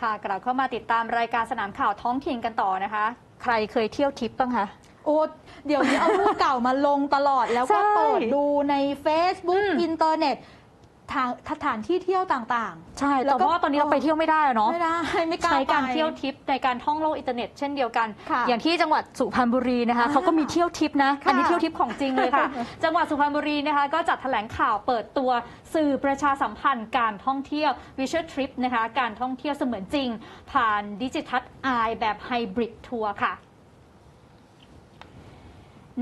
ค่ะกลับเข้ามาติดตามรายการสนามข่าวท้องถิ่นกันต่อนะคะ ใครเคยเที่ยวทริปบ้างคะ โอ้เดี๋ยวนี้เอารูปเก่ามาลงตลอดแล้วก็ใช่เปิดดูใน Facebook อืมอินเทอร์เน็ต ทางสถานที่เที่ยวต่าง ใช่แล้แต่วก็ ว่าตอนนี้เราไปเที่ยวไม่ได้อะๆ เนาะไม่ได้ ไม่กล้าใช้การไป เที่ยวทริปในการท่องโลกอินเทอร์เน็ตเช่นเดียวกัน ค่ะอย่างที่จังหวัดสุพรรณบุรีนะคะอ่าเขาก็มีเที่ยวทริปนะ ค่ะอันนี้เที่ยวทริปของจริงเลยค่ะ จังหวัดสุพรรณบุรีนะคะ ก็จัดแถลงข่าวเปิดตัวสื่อประชาสัมพันธ์การท่องเที่ยว Visual Trip นะคะ การท่องเที่ยวเสมือนจริง ผ่านดิจิทัลไอแบบไฮบริดทัวร์ค่ะ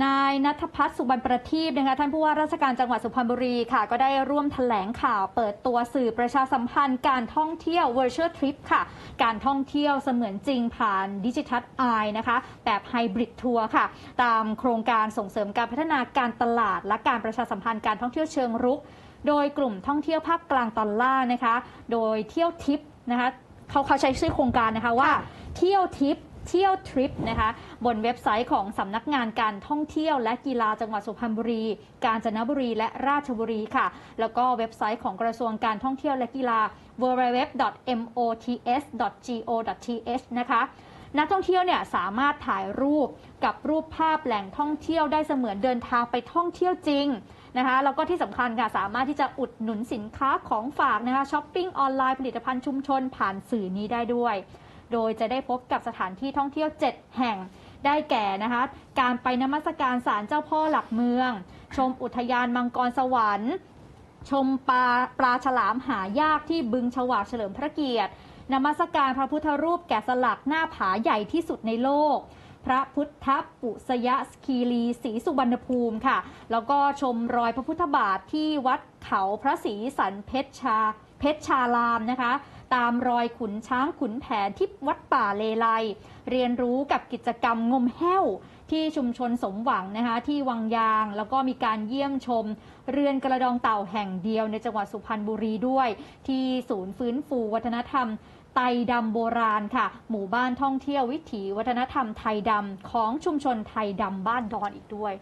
นายนัทพัฒน์สุบรรณประทีปนะคะท่านผู้ว่าราชการจังหวัดสุพรรณบุรีค่ะ ก็ได้ร่วมแถลงข่าวเปิดตัวสื่อประชาสัมพันธ์การท่องเที่ยว Virtual Trip ค่ะ การท่องเที่ยวเสมือนจริงผ่านดิจิทัลไอนะคะแบบไฮบริดทัวร์ค่ะ ตามโครงการส่งเสริมการพัฒนาการตลาด และการประชาสัมพันธ์การท่องเที่ยวเชิงรุก โดยกลุ่มท่องเที่ยวภาคกลางตอนล่างนะคะ โดยเที่ยวทิปนะคะเขาเขาใช้ชื่อโครงการนะคะว่าค่ะเที่ยวทิป เที่ยวทริปนะคะบนเว็บไซต์ของสำนักงานการท่องเที่ยวและกีฬาจังหวัดสุพรรณบุรี กาญจนบุรี และราชบุรีค่ะ แล้วก็เว็บไซต์ของกระทรวงการท่องเที่ยวและกีฬา www.mots.go.th นะคะนักท่องเที่ยวเนี่ยสามารถถ่ายรูปกับรูปภาพแหล่งท่องเที่ยวได้เสมือนเดินทางไปท่องเที่ยวจริงนะคะแล้วก็ที่สำคัญค่ะสามารถที่จะอุดหนุนสินค้าของฝากนะคะช้อปปิ้งออนไลน์ผลิตภัณฑ์ชุมชนผ่านสื่อนี้ได้ด้วย โดยจะได้พบกับสถานที่ท่องเที่ยว 7 แห่งได้แก่นะคะ การไปนมัสการศาลเจ้าพ่อหลักเมือง ชมอุทยานมังกรสวรรค์ ชมปลาปลาฉลามหายากที่บึงฉวากเฉลิมพระเกียรตินมัสการพระพุทธรูปแกะสลักหน้าผาใหญ่ที่สุดในโลก พระพุทธปุสยสคีรีศรีสุวรรณภูมิค่ะ แล้วก็ชมรอยพระพุทธบาทที่วัดเขาพระศรีสันเพชรชาเพชรชารามนะคะตามรอยขุนช้างขุนแผนที่วัดป่าเลไลเรียนรู้กับกิจกรรมงมแห้วที่ชุมชนสมหวังนะคะที่วังยาง แล้วก็มีการเยี่ยมชม เรือนกระดองเต่าแห่งเดียวในจังหวัดสุพรรณบุรีด้วย ที่ศูนย์ฟื้นฟูวัฒนธรรมไตดำโบราณค่ะ หมู่บ้านท่องเที่ยววิถีวัฒนธรรมไทยดำของชุมชนไทยดำบ้านดอนอีกด้วย